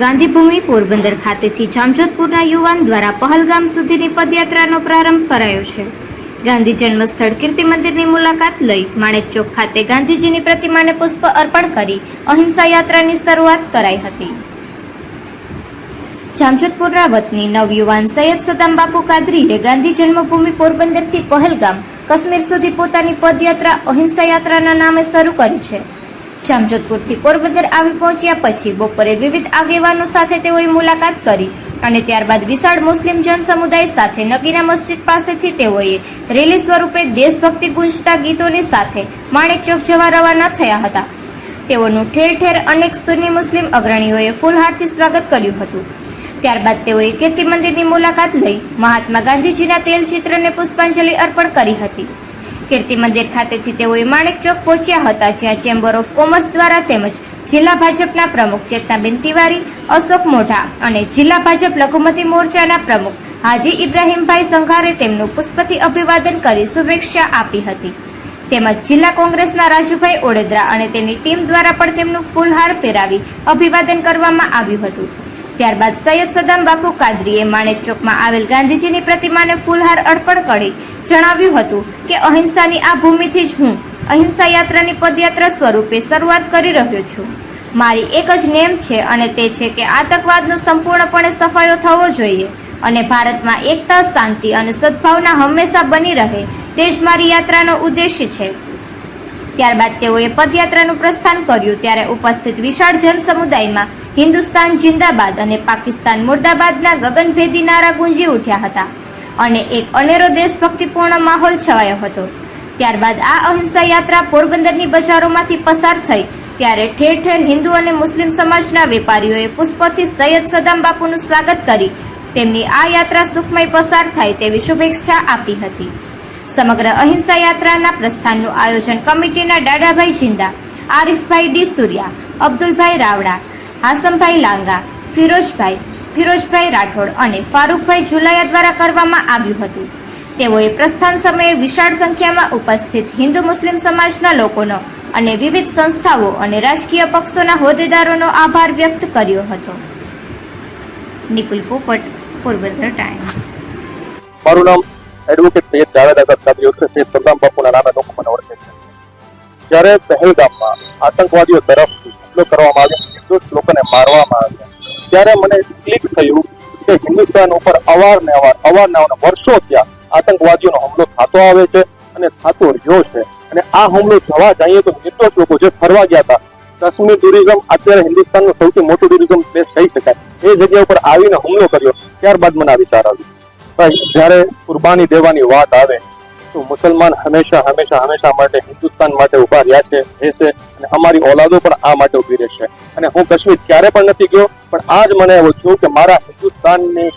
ગાંધીભૂમિ પોરબંદર ખાતેથી જામજોધપુરના યુવાન દ્વારા પહલગામ સુધીની પદયાત્રાનો પ્રારંભ કરાયો છે. ગાંધી જન્મસ્થળ કીર્તિ મંદિરની મુલાકાત લઈ માણેક ચોક ખાતે ગાંધીજીની પ્રતિમાને પુષ્પ અર્પણ કરી અહિંસા યાત્રાની શરૂઆત કરાઈ હતી. જામજોધપુરના વતની નવયુવાન સૈયદ સદામ બાપુ કાદરીએ ગાંધી જન્મભૂમિ પોરબંદરથી પહેલગામ કાશ્મીર સુધી પોતાની પદયાત્રા અહિંસા યાત્રાના નામે શરૂ કરી છે. જામજોધપુરથી પોરબંદર આવી પહોંચ્યા પછી બપોરે વિવિધ આગેવાનો સાથે તેઓએ મુલાકાત કરી અને ત્યારબાદ વિશાળ મુસ્લિમ જન સમુદાય સાથે નગીના મસ્જિદ પાસેથી તેઓએ રેલી સ્વરૂપે દેશભક્તિ ગુંજતા ગીતોની સાથે માણેક ચોક જવા રવાના થયા હતા. તેઓનું ઠેર ઠેર અનેક સુન્ની મુસ્લિમ અગ્રણીઓએ ફૂલહારથી સ્વાગત કર્યું હતું. ત્યારબાદ તેઓએ કીર્તિ મંદિરની મુલાકાત લઈ મહાત્મા ગાંધીજીના તેલ ચિત્રને પુષ્પાંજલિ અર્પણ કરી હતી. કીર્તિ મંદિર ખાતેથી તેઓએ માણેક ચોક પહોંચ્યા હતા, જ્યાં ચેમ્બર ઓફ કોમર્સ દ્વારા તેમજ જિલ્લા ભાજપના પ્રમુખ ચેતનાબેન તિવારી, અશોક મોઢા અને જિલ્લા ભાજપ લઘુમતી મોરચાના પ્રમુખ હાજી ઇબ્રાહીમભાઈ સંઘારે તેમનું પુષ્પથી અભિવાદન કરી શુભેચ્છા આપી હતી. તેમજ જિલ્લા કોંગ્રેસના રાજુભાઈ ઓડેદરા અને તેની ટીમ દ્વારા પણ તેમનું ફૂલહાર પહેરાવી અભિવાદન કરવામાં આવ્યું હતું. ત્યારબાદ સૈયદ સદામ બાપુ કાદરીએ માણેક ચોકમાં આવેલ ગાંધીજીની પ્રતિમાને ફૂલહાર અર્પણ કરી જણાવ્યું હતું કે અહિંસાની આ ભૂમિથી જ હું અહિંસા યાત્રાની પદયાત્રા સ્વરૂપે શરૂઆત કરી રહ્યો છું. મારી એક જ નેમ છે અને તે છે કે આતંકવાદનો સંપૂર્ણપણે સફાયો થવો જોઈએ અને ભારતમાં એકતા, શાંતિ અને સદભાવના હંમેશા બની રહે તે જ મારી યાત્રાનો ઉદ્દેશ્ય છે. ત્યારબાદ તેઓએ પદયાત્રાનું પ્રસ્થાન કર્યું ત્યારે ઉપસ્થિત વિશાળ જન સમુદાયમાં હિન્દુસ્તાન જિંદાબાદ અને પાકિસ્તાન મુર્દાબાદના ગગનભેદી નારા ગુંજી ઉઠ્યા હતા અને એક અનેરો દેશભક્તિપૂર્ણ માહોલ છવાયો હતો. ત્યારબાદ આ અહિંસા યાત્રા પોરબંદરની બજારોમાંથી પસાર થઈ ત્યારે ઠેર ઠેર હિન્દુ અને મુસ્લિમ સમાજના વેપારીઓએ પુષ્પોથી સૈયદ સદામ બાપુનું સ્વાગત કરી તેમની આ યાત્રા સુખમય પસાર થાય તેવી શુભેચ્છા આપી હતી. સમગ્ર અહિંસા યાત્રાના પ્રસ્થાનનું આયોજન કમિટીના દાદાભાઈ જિંદા, આરિફભાઈ ડી સૂર્યા, અબ્દુલભાઈ રાવડા હાસમભાઈ લાંગા, ફિરોજભાઈ ફિરોજભાઈ રાઠોડ અને ફારૂકભાઈ જુલાયા દ્વારા કરવામાં આવ્યું હતું. તેઓએ પ્રસ્થાન સમયે વિશાળ સંખ્યામાં ઉપસ્થિત હિન્દુ મુસ્લિમ સમાજના લોકોનો અને વિવિધ સંસ્થાઓ અને રાજકીય પક્ષોના હોદ્દેદારોનો આભાર વ્યક્ત કર્યો હતો. નિકુલ પોપટ પોરબંદર ટાઈમ્સ. મારું નામ એડવોકેટ સૈયદ જાવેદ આઝાદ કાદરી ઉર્ફે સૈયદ સરદામ બાપુના નામે લોકો જ્યારે પહેલગામમાં આતંકવાદીઓ તરફથી હુમલો કરવામાં આવ્યો નિર્દોષ લોકોને મારવામાં આવ્યા, ત્યારે મને ક્લિક થયું કે હિન્દુસ્તાન ઉપર અવારનવાર અવારનવાર વર્ષો ત્યાં આતંકવાદીઓનો હુમલો થતો આવે છે અને થતો રહ્યો છે. અને આ હુમલો જવા જઈએ તો નિર્દોષ લોકો જે ફરવા ગયા હતા, કાશ્મીર ટુરિઝમ અત્યારે હિન્દુસ્તાનનું સૌથી મોટું ટુરિઝમ પ્લેસ કહી શકાય. એ જગ્યા ઉપર આવીને હુમલો કર્યો, ત્યારબાદ મને આ વિચાર આવ્યો. ભાઈ, જ્યારે કુરબાની દેવાની વાત આવે તો મુસલમાન હંમેશા હંમેશા હંમેશા માટે હિન્દુસ્તાન માટે ઊભા રહ્યા છે રહેશે અને અમારી ઓલાદો પણ આ માટે ઊભી રહેશે અને હું કાશ્મીર ક્યારે પણ નથી ગયો, પણ આજ મને એવું થયું કે મારા હિન્દુસ્તાનની,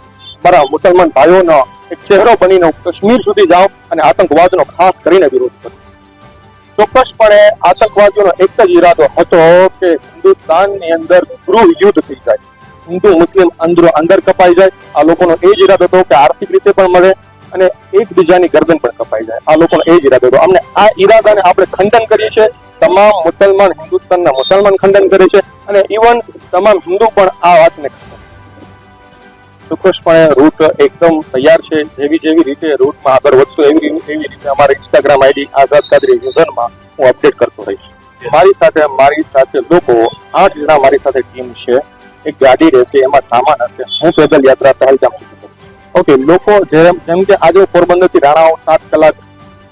મારા મુસલમાન ભાઈઓનો એક ચહેરો બનીને કાશ્મીર સુધી જાઉં અને આતંકવાદનો ખાસ કરીને વિરોધ કરું. ચોક્કસપણે આતંકવાદીઓનો એક જ ઈરાદો હતો કે હિન્દુસ્તાનની અંદર ગૃહ યુદ્ધ થઈ જાય. હિન્દુ, મુસ્લિમ અંદરો અંદર કપાઈ જાય. આ લોકોનો એ જ ઈરાદો હતો કે આર્થિક રીતે પણ મળે અને એકબીજાની ગરદન પણ કપાઈ જાય. આ લોકોનો એ જ ઈરાદો હતો. અમને આ ઈરાદાને આપણે ખંડન કરીએ છીએ. તમામ મુસલમાન, હિન્દુસ્તાનના મુસલમાન ખંડન કરે છે અને ઇવન તમામ હિન્દુ પણ આ વાતને ચોક્કસપણે રૂટ એકદમ તૈયાર છે. જેવી જેવી રીતે રૂટમાં આગળ વધશું, એવી એવી રીતે અમારા ઇન્સ્ટાગ્રામ આઈડી આઝાદ કાદરી યુઝરમાં હું અપડેટ કરતો રહીશ. મારી સાથે મારી સાથે લોકો, આઠ જણા મારી સાથે ટીમ છે. એક ગાડી રહેશે, એમાં સામાન હશે. હું પેદલ યાત્રા પહેલગામ સુધી ઓકે, લોકો જેમ જેમ કે આજે પોરબંદરથી રાણાઓ સાત કલાક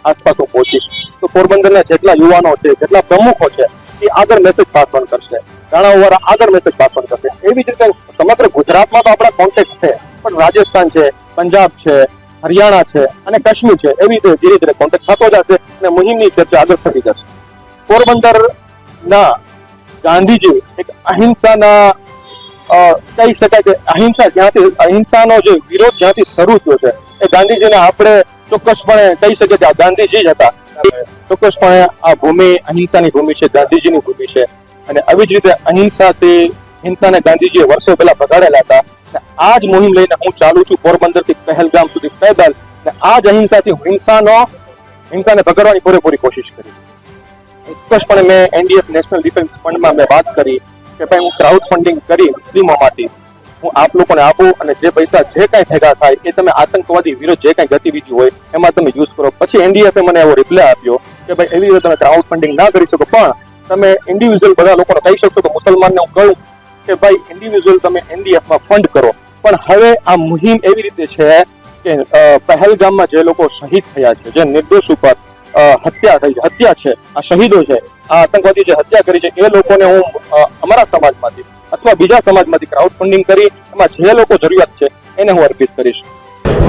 આસપાસ હું પહોંચીશ તો પોરબંદરના જેટલા યુવાનો છે, જેટલા પ્રમુખો છે, એ આગળ મેસેજ પાસ કરશે. રાણાઓ વાળા આગળ મેસેજ પાસ કરશે. એવી જ રીતે સમગ્ર ગુજરાતમાં તો આપણા કોન્ટેક્ટ છે, પણ રાજસ્થાન છે, પંજાબ છે, હરિયાણા છે અને કાશ્મીર છે, એવી રીતે ધીરે ધીરે કોન્ટેક્ટ થતો જશે અને મુહિમની ચર્ચા આગળ થતી જશે. પોરબંદર ના ગાંધીજી એક અહિંસાના કહી શકાય કે અહિંસા જ્યાંથી, અહિંસાનો જે વિરોધ જ્યાંથી શરૂ થયો છે, એ ગાંધીજીને આપણે ચોક્કસપણે કહી શકીએ કે ગાંધીજી જ હતા. ચોક્કસપણે આ ભૂમિ, અહિંસાની ભૂમિ છે, ગાંધીજીની ભૂમિ છે. અને આવી જ રીતે અહિંસાથી હિંસાને ગાંધીજીએ વર્ષો પહેલા ભગાડેલા હતા. આ જ મુહિમ લઈને હું ચાલુ છું પોરબંદરથી પહેલગામ સુધી પેદલ અને આ જ અહિંસાથી હિંસાનો, હિંસાને ભગાડવાની પૂરેપૂરી કોશિશ કરી ચોક્કસપણે મેં એનડીએફ નેશનલ ડિફેન્સ ફંડમાં મેં વાત કરી. કે ભાઈ હું ક્રાઉડ ફંડિંગ કરી મુસ્લિમો માટે હું આપ લોકોને આપું અને જે પૈસા જે કાંઈ ભેગા થાય એ તમે આતંકવાદી વિરોધ જે કાંઈ ગતિવિધિ હોય એમાં તમે યુઝ કરો. પછી એનડીએફે મને એવો રિપ્લાય આપ્યો કે ભાઈ એવી રીતે તમે ક્રાઉડ ફંડિંગ ના કરી શકો, પણ તમે ઇન્ડિવિજ્યુઅલ બધા લોકોને કહી શકશો કે મુસલમાનને હું કહું કે ભાઈ ઇન્ડિવિજ્યુઅલ તમે એનડીએફમાં ફંડ કરો. પણ હવે આ મુહિમ એવી રીતે છે કે પહેલગામમાં જે લોકો શહીદ થયા છે, જે નિર્દોષ ઉપર હત્યા થઈ છે. હત્યા છે. આ શહીદો છે. આ આતંકવાદી જે હત્યા કરી છે, એ લોકોને હું અમારા સમાજમાંથી અથવા બીજા સમાજમાંથી ક્રાઉડ ફંડિંગ કરી, એમાં જે લોકો જરૂરિયાત છે, એને હું અર્પિત કરીશ.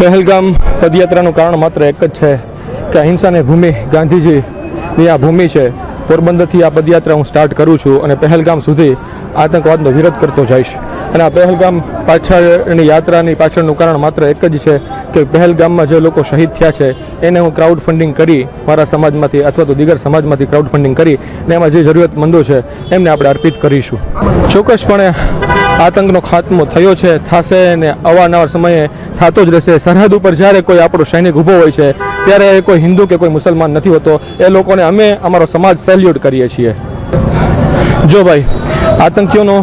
પહેલગામ પદયાત્રાનું કારણ માત્ર એક જ છે કે અહિંસાની ભૂમિ ગાંધીજીની આ ભૂમિ છે. પોરબંદરથી આ પદયાત્રા હું સ્ટાર્ટ કરું છું અને પહેલગામ સુધી આતંકવાદનો વિરોધ કરતો જઈશ. અને આ પહેલગામ પાછળની યાત્રાની પાછળનું કારણ માત્ર એક જ છે કે પહેલગામમાં જે લોકો શહીદ થયા છે, એને હું ક્રાઉડ ફંડિંગ કરી મારા સમાજમાંથી અથવા તો દીગર સમાજમાંથી ક્રાઉડ ફંડિંગ કરી ને એમાં જે જરૂરિયાતમંદો છે, એમને આપણે અર્પિત કરીશું. ચોક્કસપણે આતંકનો ખાત્મો થયો છે, થશે ને અવારનવાર સમયે થતો જ રહેશે. સરહદ ઉપર જ્યારે કોઈ આપણો સૈનિક ઊભો હોય છે, ત્યારે કોઈ હિન્દુ કે કોઈ મુસલમાન નથી હોતો. એ લોકોને અમે અમારો સમાજ સેલ્યુટ કરીએ છીએ. જો ભાઈ, આતંકીઓનો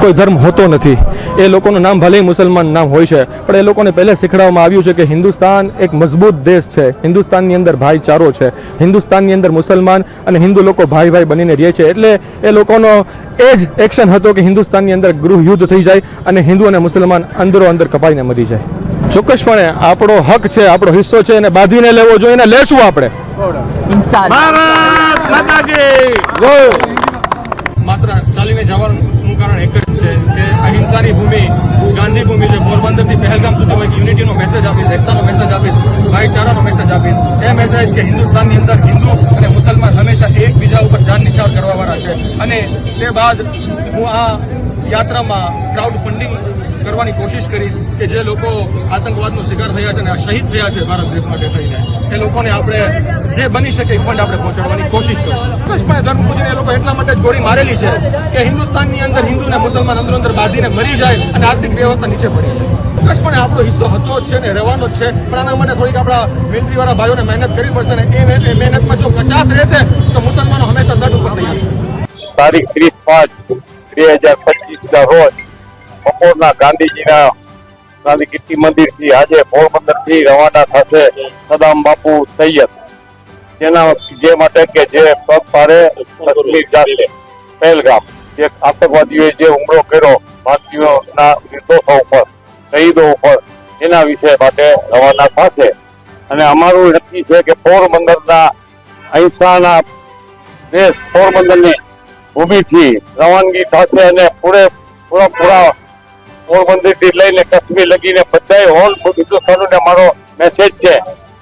કોઈ ધર્મ હોતો નથી. એ લોકોનું નામ ભલે મુસલમાન નામ હોય છે પણ એ લોકોને પહેલે શીખડાવવામાં આવ્યું છે કે હિન્દુસ્તાન એક મજબૂત દેશ છે. હિન્દુસ્તાનની અંદર ભાઈચારો છે. હિન્દુસ્તાનની અંદર મુસલમાન અને હિન્દુ લોકો ભાઈ ભાઈ બનીને રહે છે. એટલે એ લોકોનો એ જ એક્શન હતો કે હિન્દુસ્તાનની અંદર ગૃહ યુદ્ધ થઈ જાય અને હિન્દુ અને મુસલમાન અંદરો અંદર કપાઈને મરી જાય. ચોક્કસપણે આપણો હક છે આપણો હિસ્સો છે એને બાંધીને લેવો જોઈએ લેશું આપણે. માત્ર ચાલીને જવાનું કારણ એક જ છે કે અહિંસાની ભૂમિ, ગાંધી ભૂમિ છે, પોરબંદરથી પહેલગામ સુધી હું એક યુનિટીનો મેસેજ આપીશ, એકતાનો મેસેજ આપીશ, ભાઈચારાનો મેસેજ આપીશ. એ મેસેજ કે હિન્દુસ્તાનની અંદર હિન્દુ અને મુસલમાન હંમેશા એકબીજા ઉપર જાન નિછાવર કરવાવાળા છે. અને તે બાદ હું આ યાત્રામાં ક્રાઉડ ફંડિંગ કરવાની કોશિશ કરીશ કે જે લોકો આતંકવાદનો શિકાર થયા છે અને શહીદ થયા છે ભારત દેશ માટે થઈને, એ લોકોને આપણે જે બની શકે એ ફંડ આપણે પહોંચાડવાની કોશિશ કરીશું ચોક્કસપણે ધર્મ પૂજન એ લોકો એટલા માટે જ ગોળી મારેલી છે કે હિન્દુસ્તાનની અંદર હિન્દુ અને મુસલમાન અંદરો અંદર બાંધીને મરી જાય અને આર્થિક વ્યવસ્થા નીચે પડી જાય. ચોક્કસપણે આપણો હિસ્સો હતો જ છે ને રહેવાનો જ છે, પણ આના માટે થોડીક આપણા મિલિટરીવાળા ભાઈઓને મહેનત કરવી પડશે ને એ મહેનતમાં જો કચાશ રહેશે, તો મુસલમાનો હંમેશા દંડ ઉપર તૈયાર છે. તારીખ ત્રીસ પાંચ બે હજાર પચીસ ના રોજ બપોરના ગાંધીજીના ગાંધી કીર્તિ મંદિરથી આજે પોરબંદરથી રવાના થશે સદામ બાપુ સૈયદ. જેના જે માટે કે જે પગ પારે કાશ્મીર જશે. પહેલગામ. જે આતંકવાદીઓએ જે હુમલો કર્યો ભારતીયોના નિર્દોષો ઉપર, શહીદો ઉપર, એના વિષય માટે રવાના થશે. અને અમારું નક્કી છે કે પોરબંદરના અહિંસાના દેશ પોરબંદરની ભૂમિથી રવાનગી થશે અને પૂરે પોરબંદરથી લઈને કાશ્મીર લગીને બધાય હોલ હિન્દુસ્તાનને મારો મેસેજ છે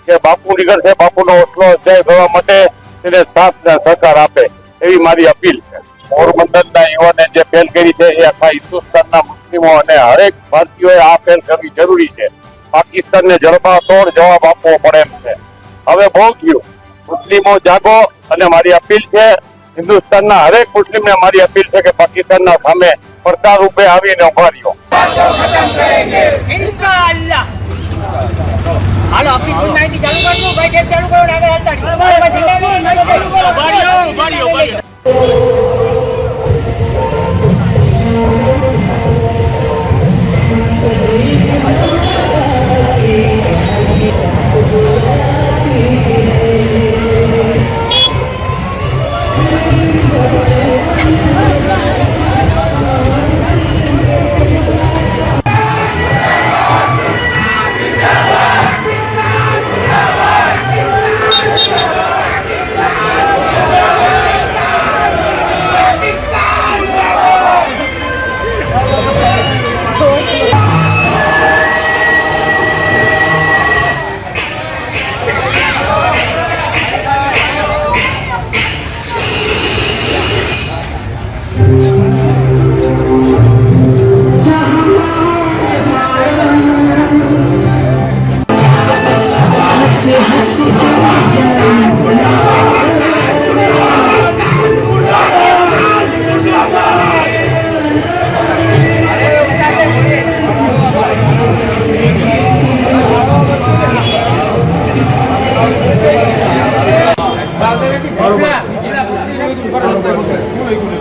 કે બાપુ નીકળશે, બાપુનો ઓટલો અધ્યાય કરવા માટે તેને સાથ સહકાર આપે એવી મારી અપીલ છે. પોરબંદરના યુવાને જે પહેલ કરી છે એ આખા હિન્દુસ્તાનના મુસ્લિમો અને હરેક ભારતીયોએ આ પહેલ કરવી જરૂરી છે. પાકિસ્તાનને જડબાતોડ જવાબ આપવો પડે એમ છે. હવે બહુ થયું. મુસ્લિમો જાગો અને મારી અપીલ છે હિન્દુસ્તાનના હરેક મુસ્લિમને મારી અપીલ છે કે પાકિસ્તાનના સામે પડકાર રૂપે આવીને ઊભા રહ્યો ઇન્શાઅલ્લાહ હાલો માહિતી ચાલુ કરજો ભાઈ ચાલુ કરો આગળ હાલતા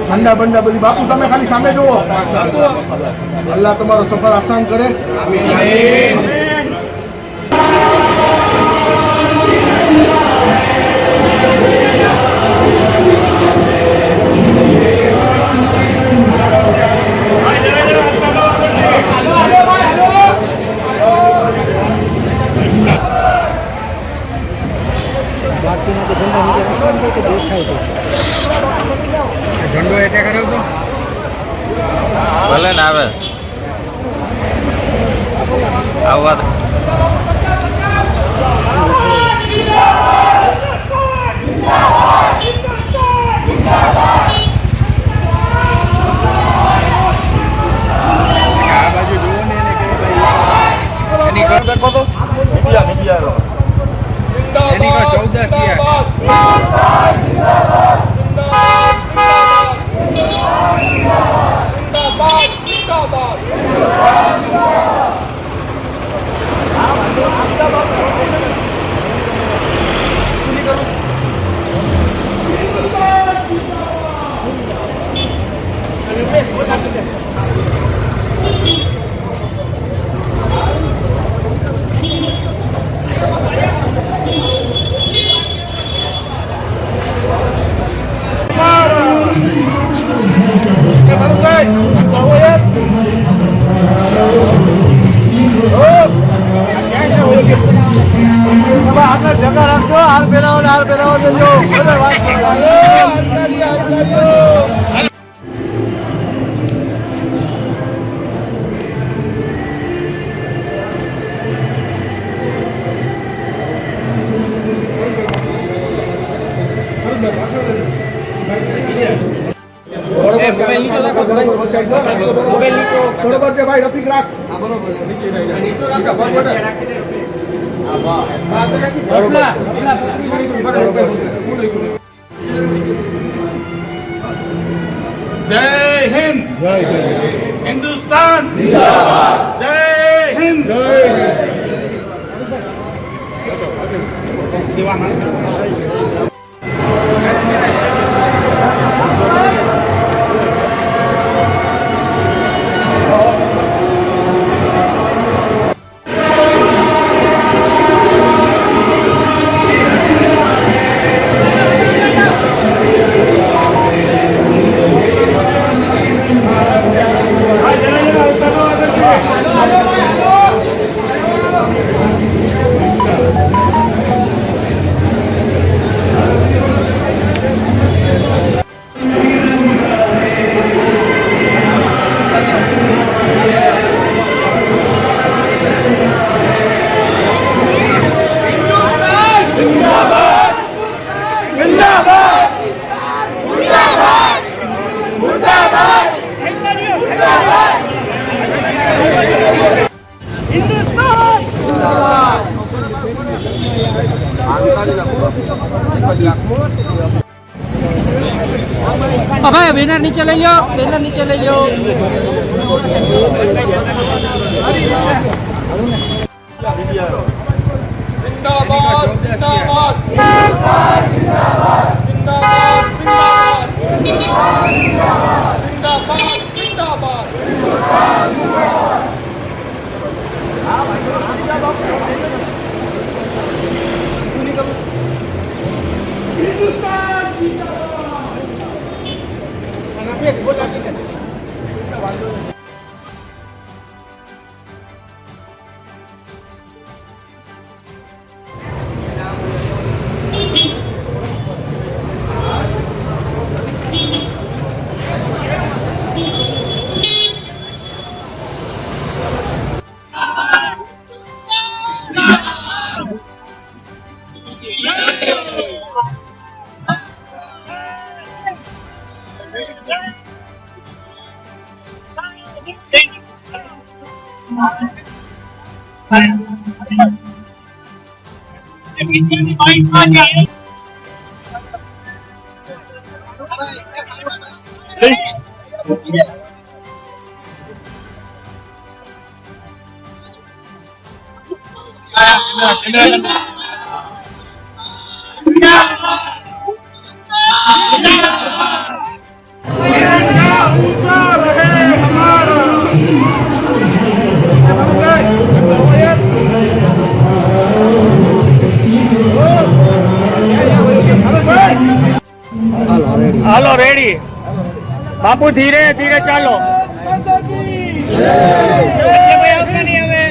ઠંડા બંડા બધી બાપુ તમે ખાલી સામે જુઓ અલ્લાહ તમારો સફર આસાન કરે ભલે ને આવે આવવા એની ચૌદશ યાર દે. જગા રાખજો હાર પહેરાવો હાર પહેરાવો દેજો વાત બરોબર છે ભાઈ રફીક રાખ જય હિન્દ હિન્દુસ્તાન જય હિન્દ ભાઈ નીચે લઈ લો બેનર નીચે લઈ pies, por la. લો જય બાપુ ધીરે ધીરે ચાલો. ઉપર આવતા નહીં હવે